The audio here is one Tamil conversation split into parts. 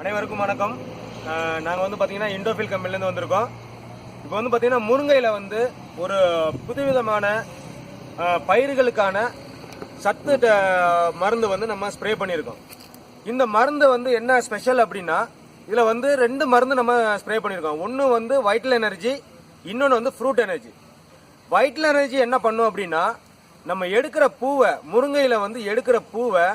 அனைவருக்கும் வணக்கம். நாங்கள் வந்து பார்த்தீங்கன்னா இண்டோஃபில் கம்பெனிலேருந்து வந்திருக்கோம். இப்போ வந்து பார்த்தீங்கன்னா முருங்கையில் வந்து ஒரு புதுவிதமான பயிர்களுக்கான சத்து மருந்து வந்து நம்ம ஸ்ப்ரே பண்ணியிருக்கோம். இந்த மருந்து வந்து என்ன ஸ்பெஷல் அப்படின்னா இதில் வந்து ரெண்டு மருந்து நம்ம ஸ்ப்ரே பண்ணியிருக்கோம். ஒன்று வந்து வைட்டல் எனர்ஜி இன்னொன்று வந்து ஃப்ரூட் எனர்ஜி வைட்டல் எனர்ஜி என்ன பண்ணும் அப்படின்னா நம்ம எடுக்கிற பூவை முருங்கையில் வந்து எடுக்கிற பூவை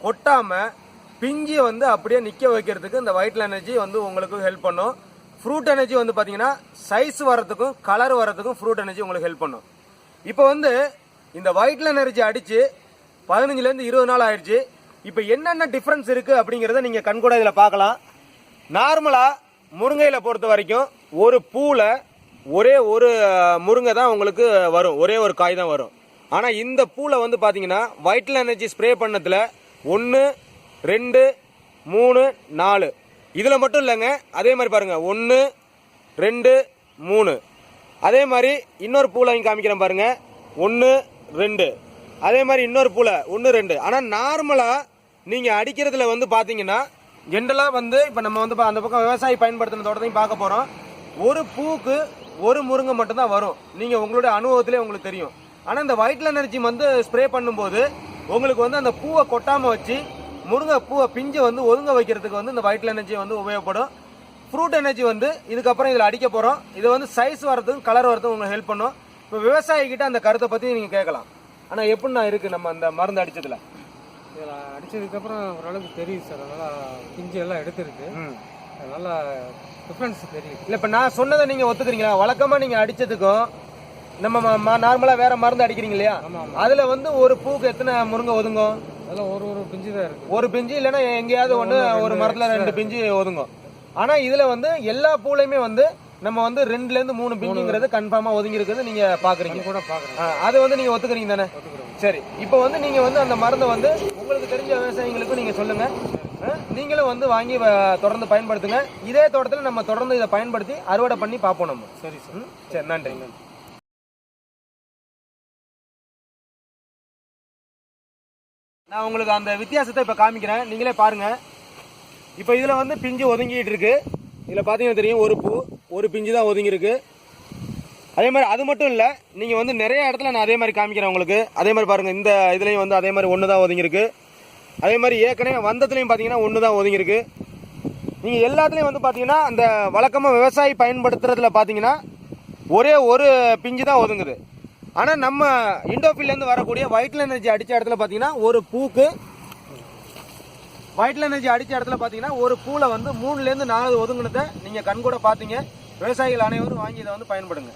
கொட்டாமல் பிஞ்சியை வந்து அப்படியே நிற்க வைக்கிறதுக்கு இந்த வைட்டல் எனர்ஜி வந்து உங்களுக்கு ஹெல்ப் பண்ணும். ஃப்ரூட் எனர்ஜி வந்து பார்த்தீங்கன்னா சைஸ் வரதுக்கும் கலர் வரதுக்கும் ஃப்ரூட் எனர்ஜி உங்களுக்கு ஹெல்ப் பண்ணும். இப்போ வந்து இந்த வைட்டல் எனர்ஜி அடித்து பதினஞ்சுலேருந்து இருபது நாள் ஆயிடுச்சு. இப்போ என்னென்ன டிஃப்ரென்ஸ் இருக்குது அப்படிங்கிறத நீங்கள் கண்கூட இதில் பார்க்கலாம். நார்மலாக முருங்கையில் பொறுத்த வரைக்கும் ஒரு பூவில் ஒரே ஒரு முருங்கை தான் உங்களுக்கு வரும். ஒரே ஒரு காய் தான் வரும். ஆனால் இந்த பூவில் வந்து பார்த்தீங்கன்னா வைட்டல் எனர்ஜி ஸ்ப்ரே பண்ணதில் ஒன்று ரெண்டு மூணு நாலு. இதில் மட்டும் இல்லைங்க. அதே மாதிரி பாருங்கள் ஒன்று ரெண்டு மூணு. அதே மாதிரி இன்னொரு பூவில் வாங்கி காமிக்கிறேன் பாருங்க. ஒன்று ரெண்டு. அதே மாதிரி இன்னொரு பூவில் ஒன்று ரெண்டு. ஆனால் நார்மலாக நீங்கள் அடிக்கிறதுல வந்து பார்த்தீங்கன்னா ஜென்ரலாக வந்து இப்போ நம்ம வந்து பா- அந்த பக்கம் விவசாயி பயன்படுத்தின தோட்டத்தையும் பார்க்க போகிறோம் ஒரு பூக்கு ஒரு முருங்கை மட்டும்தான் வரும். நீங்கள் உங்களுடைய அனுபவத்திலே உங்களுக்கு தெரியும். ஆனால் இந்த வைட்டல் எனர்ஜி வந்து ஸ்ப்ரே பண்ணும்போது உங்களுக்கு வந்து அந்த பூவை கொட்டாமல் வச்சு முருங்கை பூவை பிஞ்சை வந்து ஒதுங்க வைக்கிறதுக்கு வந்து இந்த வைட்டல் எனர்ஜி வந்து உபயோகப்படும். ஃப்ரூட் எனர்ஜி வந்து இதுக்கப்புறம் இதில் அடிக்க போகிறோம் இது வந்து சைஸ் வரதுக்கும் கலர் வரதுக்கும் உங்களுக்கு ஹெல்ப் பண்ணும். இப்போ விவசாயி கிட்ட அந்த கருத்தை பற்றி நீங்கள் கேட்கலாம். ஆனால் எப்படிண்ணா இருக்குது நம்ம அந்த மருந்து அடிச்சதுல? இதில் அடிச்சதுக்கப்புறம் ஓரளவுக்கு தெரியுது சார். நல்லா பிஞ்சு எல்லாம் எடுத்துருக்கு. நல்லா டிஃப்ரென்ஸ் தெரியுது. இல்லை இப்போ நான் சொன்னதை நீங்கள் ஒத்துக்கிறீங்களா? வழக்கமாக நீங்கள் அடிச்சதுக்கும் நம்ம நார்மலாக வேற மருந்து அடிக்கிறீங்க இல்லையா? அதில் வந்து ஒரு பூக்கு எத்தனை முருங்கை ஒதுங்கும்? ஒரு ஒரு பிஞ்சு தான் இருக்குது ஒரு பிஞ்சு இல்லைன்னா எங்கேயாவது ஒன்று ஒரு மரத்தில் ரெண்டு பிஞ்சு ஒதுங்கும். ஆனால் இதில் வந்து எல்லா பூலையுமே வந்து நம்ம வந்து ரெண்டுலேருந்து மூணு பிஞ்சுங்கிறது கன்ஃபார்மாக ஒதுங்கி இருக்கிறது நீங்கள் பார்க்குறீங்க கூட பார்க்குறேன் ஆ, அது வந்து நீங்க ஒத்துக்கிறீங்க தானே? சரி இப்போ வந்து நீங்க வந்து அந்த மருந்தை வந்து உங்களுக்கு தெரிஞ்ச விவசாயிகளுக்கும் நீங்க சொல்லுங்க. ஆ, நீங்களும் வந்து வாங்கி தொடர்ந்து பயன்படுத்துங்க. இதே தோட்டத்தில் நம்ம தொடர்ந்து இதை பயன்படுத்தி அறுவடை பண்ணி பார்ப்போம் நம்ம. சரி சார்? சரி நன்றி. நான் உங்களுக்கு அந்த வித்தியாசத்தை இப்போ காமிக்கிறேன். நீங்களே பாருங்க. இப்போ இதில் வந்து பிஞ்சு ஒதுங்கிட்டு இருக்கு. இதில் பார்த்தீங்கன்னா தெரியும் ஒரு பூ ஒரு பிஞ்சு தான் ஒதுங்கியிருக்கு. அதே மாதிரி அது மட்டும் இல்லை நீங்கள் வந்து நிறைய இடத்துல நான் அதே மாதிரி காமிக்கிறேன் உங்களுக்கு. அதே மாதிரி பாருங்கள் இந்த இதுலேயும் வந்து அதே மாதிரி ஒன்று தான் ஒதுங்கியிருக்கு. அதே மாதிரி ஏற்கனவே வந்ததுலேயும் பார்த்தீங்கன்னா ஒன்று தான் ஒதுங்கியிருக்கு. நீங்கள் எல்லாத்துலேயும் வந்து பார்த்தீங்கன்னா அந்த வழக்கமாக விவசாயி பயன்படுத்துறதுல பார்த்தீங்கன்னா ஒரே ஒரு பிஞ்சு தான் ஒதுங்குது. ஆனால் நம்ம இண்டோஃபில்லேருந்து வரக்கூடிய வைட்டல் எனர்ஜி அடித்த இடத்துல பார்த்தீங்கன்னா ஒரு பூக்கு. வைட்டல் எனர்ஜி அடித்த இடத்துல பார்த்தீங்கன்னா ஒரு பூவில் வந்து மூணுலேருந்து நாலு ஒதுங்கினதை நீங்கள் கண்கூட பார்த்தீங்க விவசாயிகள் அனைவரும் வாங்கி இதை வந்து பயன்படுங்க